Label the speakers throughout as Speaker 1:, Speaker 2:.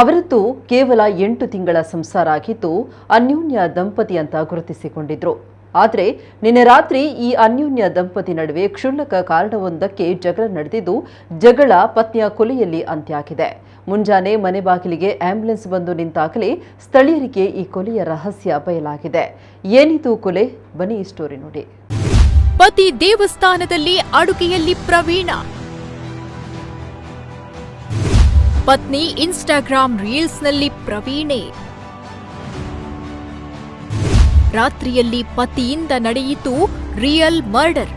Speaker 1: ಅವರದ್ದು ಕೇವಲ ಎಂಟು ತಿಂಗಳ ಸಂಸಾರ ಆಗಿದ್ದು ಅನ್ಯೋನ್ಯ ದಂಪತಿ ಅಂತ ಗುರುತಿಸಿಕೊಂಡಿದ್ರು. ಆದರೆ ನಿನ್ನೆ ರಾತ್ರಿ ಈ ಅನ್ಯೋನ್ಯ ದಂಪತಿ ನಡುವೆ ಕ್ಷುಲ್ಲಕ ಕಾರಣವೊಂದಕ್ಕೆ ಜಗಳ ನಡೆದಿದ್ದು ಜಗಳ ಪತ್ನಿಯ ಕೊಲೆಯಲ್ಲಿ ಅಂತ್ಯ ಆಗಿದೆ ಮುಂಜಾನೆ ಮನೆ ಬಾಗಿಲಿಗೆ ಆಂಬ್ಯುಲೆನ್ಸ್ ಬಂದು ನಿಂತಾಗಲೇ ಸ್ಥಳೀಯರಿಗೆ ಈ ಕೊಲೆಯ ರಹಸ್ಯ ಬಯಲಾಗಿದೆ. ಏನಿದು ಕೊಲೆ? ಬನ್ನಿ ಸ್ಟೋರಿ ನೋಡಿ.
Speaker 2: ಪತಿ ದೇವಸ್ಥಾನದಲ್ಲಿ ಅಡುಗೆಯಲ್ಲಿ ಪ್ರವೀಣ. ಪತ್ನಿ ಇನ್ಸ್ಟಾಗ್ರಾಮ್ ರೀಲ್ಸ್ನಲ್ಲಿ ಪ್ರವೀಣೆ. ರಾತ್ರಿಯಲ್ಲಿ ಪತಿಯಿಂದ ನಡೆಯಿತು ರಿಯಲ್ ಮರ್ಡರ್.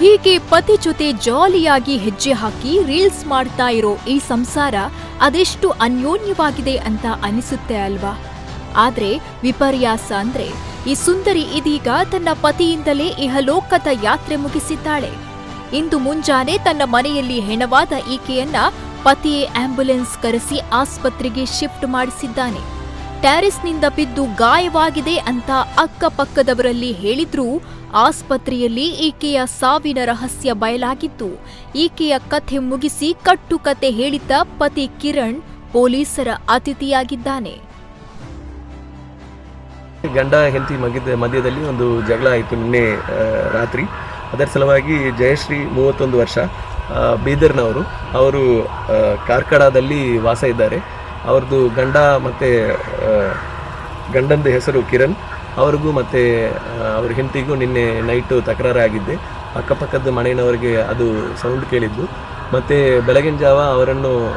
Speaker 2: ಹೀಗೆ ಪತಿ ಜೊತೆ ಜಾಲಿಯಾಗಿ ಹೆಜ್ಜೆ ಹಾಕಿ ರೀಲ್ಸ್ ಮಾಡ್ತಾ ಇರೋ ಈ ಸಂಸಾರ ಅದೆಷ್ಟು ಅನ್ಯೋನ್ಯವಾಗಿದೆ ಅಂತ ಅನಿಸುತ್ತೆ ಅಲ್ವಾ? ಆದರೆ ವಿಪರ್ಯಾಸ ಅಂದ್ರೆ ಈ ಸುಂದರಿ ಇದೀಗ ತನ್ನ ಪತಿಯಿಂದಲೇ ಇಹಲೋಕದ ಯಾತ್ರೆ ಮುಗಿಸಿದ್ದಾಳೆ. ಇಂದು ಮುಂಜಾನೆ ತನ್ನ ಮನೆಯಲ್ಲಿ ಹೆಣವಾದ ಈಕೆಯನ್ನ ಪತಿಯೇ ಆಂಬ್ಯುಲೆನ್ಸ್ ಕರೆಸಿ ಆಸ್ಪತ್ರೆಗೆ ಶಿಫ್ಟ್ ಮಾಡಿಸಿದ್ದಾನೆ. ಟ್ಯಾರಿಸ್ನಿಂದ ಬಿದ್ದು ಗಾಯವಾಗಿದೆ ಅಂತ ಅಕ್ಕಪಕ್ಕದವರಲ್ಲಿ ಹೇಳಿದ್ರೂ ಆಸ್ಪತ್ರೆಯಲ್ಲಿ ಈಕೆಯ ಸಾವಿನ ರಹಸ್ಯ ಬಯಲಾಗಿತ್ತು. ಈಕೆಯ ಕಥೆ ಮುಗಿಸಿ ಕಟ್ಟುಕತೆ ಹೇಳಿದ್ದ ಪತಿ ಕಿರಣ್ ಪೊಲೀಸರ ಅತಿಥಿಯಾಗಿದ್ದಾನೆ.
Speaker 3: ಗಂಡ ಹೆಂಡತಿ ಮಗಿದ ಮಧ್ಯದಲ್ಲಿ ಒಂದು ಜಗಳ ಆಯಿತು ನಿನ್ನೆ ರಾತ್ರಿ. ಅದರ ಸಲುವಾಗಿ ಜಯಶ್ರೀ ಮೂವತ್ತೊಂದು ವರ್ಷ ಬೀದರ್ನವರು. ಅವರು ಕಾರ್ಕಡದಲ್ಲಿ ವಾಸ ಇದ್ದಾರೆ. ಅವ್ರದ್ದು ಗಂಡ ಮತ್ತು ಗಂಡಂದು ಹೆಸರು ಕಿರಣ್. ಅವ್ರಿಗೂ ಮತ್ತು ಅವ್ರ ಹೆಂಡತಿಗೂ ನಿನ್ನೆ ನೈಟು ತಕರಾರಾಗಿದ್ದೆ. ಅಕ್ಕಪಕ್ಕದ ಮನೆಯವರಿಗೆ ಅದು ಸೌಂಡ್ ಕೇಳಿದ್ದು. ಮತ್ತು ಬೆಳಗಿನ ಜಾವ ಅವರನ್ನು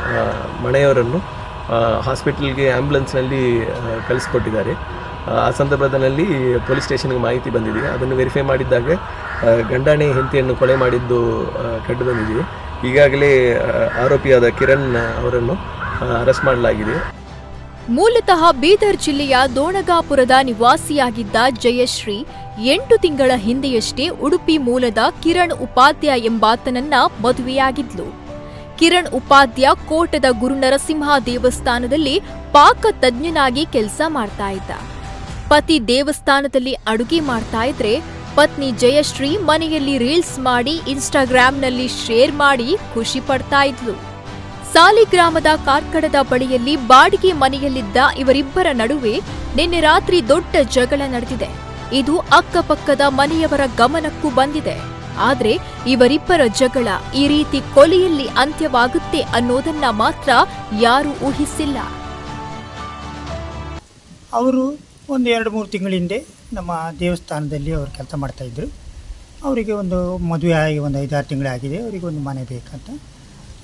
Speaker 3: ಮನೆಯವರನ್ನು ಹಾಸ್ಪಿಟಲ್ಗೆ ಆ್ಯಂಬುಲೆನ್ಸ್ನಲ್ಲಿ ಕಳಿಸ್ಕೊಟ್ಟಿದ್ದಾರೆ. ಆ, ಸಂದರ್ಭದಲ್ಲಿ ಪೊಲೀಸ್ ಸ್ಟೇಷನ್ಗೆ ಮಾಹಿತಿ ಬಂದಿದೆ. ಅದನ್ನು ವೆರಿಫೈ ಮಾಡಿದ್ದಾಗ ಗಂಡಾಣೆ ಹೆಂಡತಿಯನ್ನು ಕೊಲೆ ಮಾಡಿದ್ದು ಕಂಡು ಬಂದಿದೆ. ಈಗಾಗಲೇ ಆರೋಪಿಯಾದ ಕಿರಣ್ ಅವರನ್ನು ಅರೆಸ್ಟ್ ಮಾಡಲಾಗಿದೆ.
Speaker 2: ಮೂಲತಃ ಬೀದರ್ ಜಿಲ್ಲೆಯ ದೋಣಗಾಪುರದ ನಿವಾಸಿಯಾಗಿದ್ದ ಜಯಶ್ರೀ ಎಂಟು ತಿಂಗಳ ಹಿಂದೆಯಷ್ಟೇ ಉಡುಪಿ ಮೂಲದ ಕಿರಣ್ ಉಪಾಧ್ಯಾಯ ಎಂಬಾತನನ್ನ ಮದುವೆಯಾಗಿದ್ಲು. ಕಿರಣ್ ಉಪಾಧ್ಯ ಕೋಟದ ಗುರುನರಸಿಂಹ ದೇವಸ್ಥಾನದಲ್ಲಿ ಪಾಕ ತಜ್ಞನಾಗಿ ಕೆಲಸ ಮಾಡ್ತಾ ಇದ್ದ. ಪತಿ ದೇವಸ್ಥಾನದಲ್ಲಿ ಅಡುಗೆ ಮಾಡ್ತಾ ಇದ್ರೆ ಪತ್ನಿ ಜಯಶ್ರೀ ಮನೆಯಲ್ಲಿ ರೀಲ್ಸ್ ಮಾಡಿ ಇನ್ಸ್ಟಾಗ್ರಾಂನಲ್ಲಿ ಶೇರ್ ಮಾಡಿ ಖುಷಿ ಪಡ್ತಾ ಇದ್ಲು. ಸಾಲಿಗ್ರಾಮದ ಕಾರ್ಕಡದ ಬಳಿಯಲ್ಲಿ ಬಾಡಿಗೆ ಮನೆಯಲ್ಲಿದ್ದ ಇವರಿಬ್ಬರ ನಡುವೆ ನಿನ್ನೆ ರಾತ್ರಿ ದೊಡ್ಡ ಜಗಳ ನಡೆದಿದೆ. ಇದು ಅಕ್ಕಪಕ್ಕದ ಮನೆಯವರ ಗಮನಕ್ಕೂ ಬಂದಿದೆ. ಆದರೆ ಇವರಿಬ್ಬರ ಜಗಳ ಈ ರೀತಿ ಕೊಲೆಯಲ್ಲಿ ಅಂತ್ಯವಾಗುತ್ತೆ ಅನ್ನೋದನ್ನ ಮಾತ್ರ ಯಾರೂ ಊಹಿಸಿಲ್ಲ.
Speaker 4: ಅವರು ಒಂದು ಎರಡು ಮೂರು ತಿಂಗಳ ಹಿಂದೆ ನಮ್ಮ ದೇವಸ್ಥಾನದಲ್ಲಿ ಅವರು ಕೆಲಸ ಮಾಡ್ತಾಯಿದ್ರು ಅವರಿಗೆ ಒಂದು ಮದುವೆ ಆಗಿ ಒಂದು ಐದಾರು ತಿಂಗಳಾಗಿದೆ. ಅವರಿಗೆ ಒಂದು ಮನೆ ಬೇಕಂತ.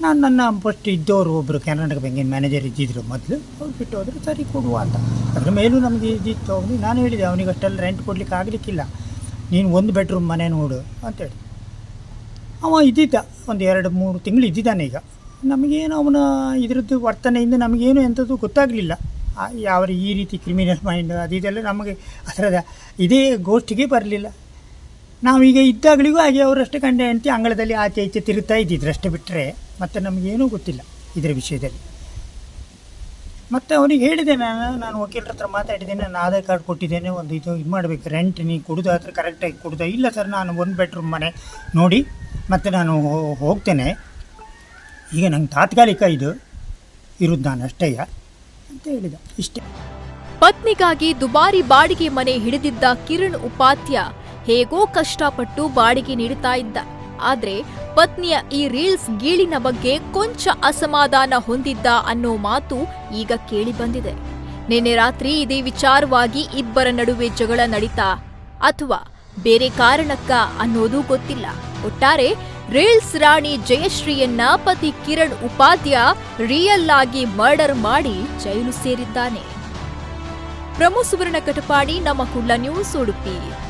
Speaker 4: ನಾನು ನನ್ನ ಫಸ್ಟ್ ಇದ್ದವರು ಒಬ್ಬರು ಕರ್ನಾಟಕ ಬ್ಯಾಂಕಿನ ಮ್ಯಾನೇಜರ್ ಇದ್ದಿದ್ರು ಮೊದಲು. ಅವ್ರು ಬಿಟ್ಟು ಹೋದರು, ಸರಿ ಕೊಡುವ ಅಂತ. ಅದ್ರ ಮೇಲೂ ನಮಗೆ ಇದ್ದಿತ್ತು ಅವನಿಗೆ ನಾನು ಹೇಳಿದೆ, ಅವನಿಗೆ ಅಷ್ಟೆಲ್ಲ ರೆಂಟ್ ಕೊಡಲಿಕ್ಕೆ ಆಗಲಿಕ್ಕಿಲ್ಲ. ನೀನು ಒಂದು ಬೆಡ್ರೂಮ್ ಮನೆ ನೋಡು ಅಂತೇಳಿ ಅವ ಇದ್ದಿದ್ದ, ಒಂದು ಎರಡು ಮೂರು ತಿಂಗಳು ಇದ್ದಿದ್ದಾನೆ ಈಗ. ನಮಗೇನು ಅವನ ಇದರದ್ದು ವರ್ತನೆಯಿಂದ ನಮಗೇನು ಎಂಥದ್ದು ಗೊತ್ತಾಗಲಿಲ್ಲ. ಯಾವ ಈ ರೀತಿ ಕ್ರಿಮಿನಲ್ ಮೈಂಡ್ ಅದು ಇದೆಲ್ಲ ನಮಗೆ ಅದರದ ಇದೇ ಗೋಷ್ಠಿಗೆ ಬರಲಿಲ್ಲ. ನಾವೀಗ ಇದ್ದಾಗಲಿಗೂ ಹಾಗೆ ಅವರಷ್ಟು ಕಂಡ ಹೆಂಡತಿ ಅಂಗಳದಲ್ಲಿ ಆಚೆ ಈಚೆ ತಿರುಗ್ತಾ ಇದ್ದಿದ್ರು ಅಷ್ಟೇ ಬಿಟ್ಟರೆ ಮತ್ತು ನಮಗೇನೂ ಗೊತ್ತಿಲ್ಲ ಇದರ ವಿಷಯದಲ್ಲಿ. ಮತ್ತು ಅವನಿಗೆ ಹೇಳಿದೆ ನಾನು ನಾನು ವಕೀಲರ ಹತ್ರ ಮಾತಾಡಿದ್ದೇನೆ, ನಾನು ಆಧಾರ್ ಕಾರ್ಡ್ ಕೊಟ್ಟಿದ್ದೇನೆ, ಒಂದು ಇದು ಇದು ಮಾಡಬೇಕು ರೆಂಟ್ ನೀವು ಹತ್ರ ಕರೆಕ್ಟಾಗಿ ಕೊಡೋದು, ಇಲ್ಲ ಸರ್, ನಾನು ಒಂದು ಬೆಡ್ರೂಮ್ ಮನೆ ನೋಡಿ, ಮತ್ತು ನಾನು ಹೋಗ್ತೇನೆ. ಈಗ ನಂಗೆ ತಾತ್ಕಾಲಿಕ ಇದು ಇರೋದು ನಾನು ಅಷ್ಟೇ ಅಂತ ಹೇಳಿದ. ಇಷ್ಟೇ.
Speaker 2: ಪತ್ನಿಗಾಗಿ ದುಬಾರಿ ಬಾಡಿಗೆ ಮನೆ ಹಿಡಿದಿದ್ದ ಕಿರಣ್ ಉಪಾಧ್ಯ ಹೇಗೋ ಕಷ್ಟಪಟ್ಟು ಬಾಡಿಗೆ ನೀಡುತ್ತಾ ಇದ್ದ. ಆದ್ರೆ ಪತ್ನಿಯ ಈ ರೀಲ್ಸ್ ಗೀಳಿನ ಬಗ್ಗೆ ಕೊಂಚ ಅಸಮಾಧಾನ ಹೊಂದಿದ್ದ ಅನ್ನೋ ಮಾತು ಈಗ ಕೇಳಿ ಬಂದಿದೆ. ನಿನ್ನೆ ರಾತ್ರಿ ಇದೇ ವಿಚಾರವಾಗಿ ಇಬ್ಬರ ನಡುವೆ ಜಗಳ ನಡೀತಾ ಅಥವಾ ಬೇರೆ ಕಾರಣಕ್ಕ ಅನ್ನೋದು ಗೊತ್ತಿಲ್ಲ. ಒಟ್ಟಾರೆ ರೀಲ್ಸ್ ರಾಣಿ ಜಯಶ್ರೀಯನ್ನ ಪತಿ ಕಿರಣ್ ಉಪಾಧ್ಯ ರಿಯಲ್ ಆಗಿ ಮರ್ಡರ್ ಮಾಡಿ ಜೈಲು ಸೇರಿದ್ದಾನೆ. ಪ್ರಮು ಸುವರ್ಣ ಕಟಪಾಡಿ, ನಮ್ಮ ಕುಳ್ಳ ನ್ಯೂಸ್ ಉಡುಪಿ.